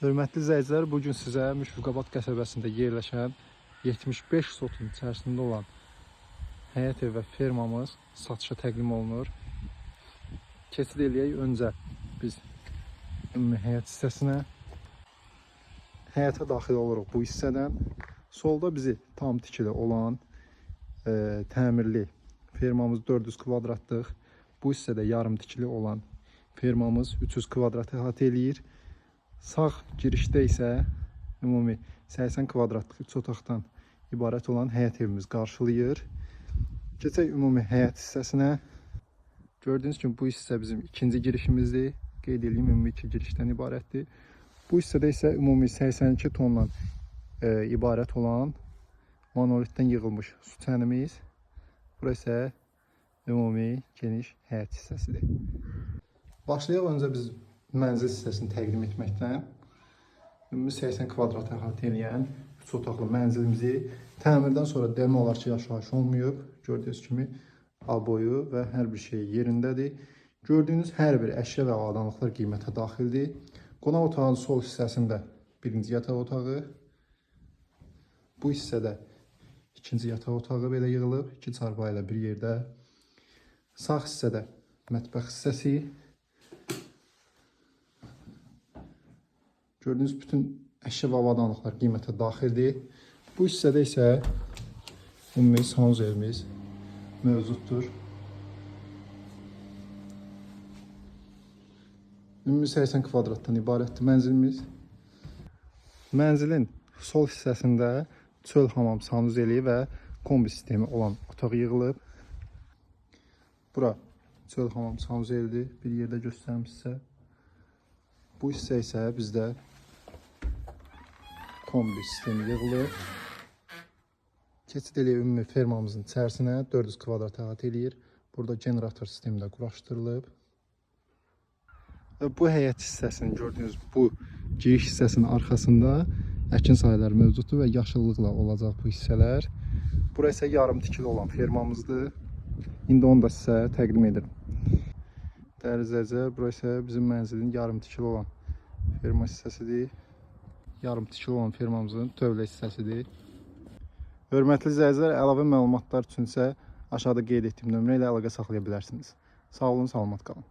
Hörmətli izləyicilər, bu gün sizə Müşfiqabad qəsəbəsində yerləşən 75 sotun içərisində olan həyət ev və fermamız satışa təqdim olunur. Keçid eləyək öncə biz ümumi həyət hissəsinə. Həyətə daxil oluruq bu hissədən. Solda bizi tam tikili olan e, təmirli fermamız 400 kvadratlıq. Bu hissədə yarım tikili olan fermamız 300 kvadrat əhatə eləyir. Sağ girişdə isə ümumi 80 kvadratlıq 3 otaqdan ibarət olan həyət evimiz qarşılayır. Keçək ümumi həyət hissəsinə. Gördüyünüz kimi bu hissə bizim ikinci girişimizdir. Qeyd edeyim ümumi iki girişdən ibarətdir. Bu hissədə isə ümumi 82 tondan e, ibarət olan monolitdən yığılmış su çənimiz. Bura ümumi geniş həyət hissəsidir. Başlayaq öncə biz mənzil hissəsini təqdim etməkdən. Ümumi 80 kvadrat əhatə edən 3 otaqlı mənzilimizi təmirdən sonra demək olar ki, yaşayış olmayıb. Gördüyünüz kimi aboyu və hər bir şey yerindədir. Gördüyünüz hər bir əşya və avadanlıqlar qiymətə daxildir. Qonaq otağının sol hissəsində birinci yataq otağı, bu hissədə ikinci yataq otağı belə yığılıb, iki çarpayı bir yerdə. Sağ hissədə mətbəx hissəsi, Gördüyünüz bütün əşya və avadanlıqlar qiymətə daxildir. Bu hissədə isə ümumi sanuzelimiz mövcuddur. Ümumi 80 kvadratdan ibarətdir mənzilimiz. Mənzilin sol hissəsində çöl hamam sanuzeli və kombi sistemi olan otaq yığılıb. Bura çöl hamam sanuzelidir. Bir yerdə göstərim sizə. Bu hissə isə bizdə kombi sistemi yığılır. Keçid eləyək ümumi fermamızın içərisinə 400 kvadrat əhatə eləyir. Burada generator sistemi də quraşdırılıb. Bu həyət hissəsinin gördüyünüz bu giriş hissəsinin arxasında əkin sahələri mövcuddur və yaşıllıqla olacaq bu hissələr. Bura isə yarım tikili olan fermamızdır. İndi onu da sizə təqdim edirəm. Dəyərli izləyicilər, isə bizim mənzilin yarım tikili olan ferma hissəsidir. Yarım tikili olan fermamızın tövlə hissəsidir. Hörmətli izləyicilər, əlavə məlumatlar üçün isə aşağıda qeyd etdiyim nömrə ilə əlaqə saxlaya bilərsiniz. Sağ olun, salamat qalın.